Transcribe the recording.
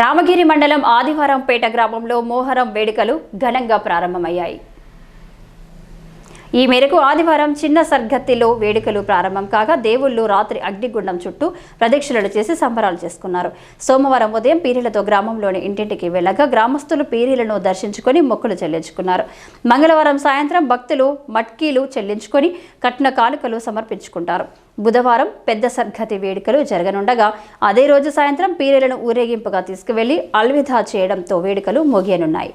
రామగిరి మండలం ఆదివారంపేట గ్రామంలో మోహరం వేడుకలు ఘనంగా ప్రారంభమయ్యాయి. ఈ మేరకు ఆదివారం చిన్న సర్గత్తిలో వేడుకలు ప్రారంభం కాగా దేవుళ్ళు రాత్రి అగ్నిగుండం చుట్టూ ప్రదక్షిణలు చేసి సంబరాలు చేసుకున్నారు. సోమవారం ఉదయం పీరీలతో గ్రామంలోని ఇంటింటికి వెళ్ళగా గ్రామస్తులు పీరీలను దర్శించుకొని మొక్కులు చెల్లించుకున్నారు. మంగళవారం సాయంత్రం భక్తులు మట్కీలు చెల్లించుకొని కట్న కానుకలు సమర్పించుకుంటారు. బుధవారం పెద్ద సర్గతి వేడుకలు జరగనుండగా అదే రోజు సాయంత్రం పీరీలను ఊరేగింపుగా తీసుకువెళ్ళి అల్విధా చేయడంతో వేడుకలు ముగియనున్నాయి.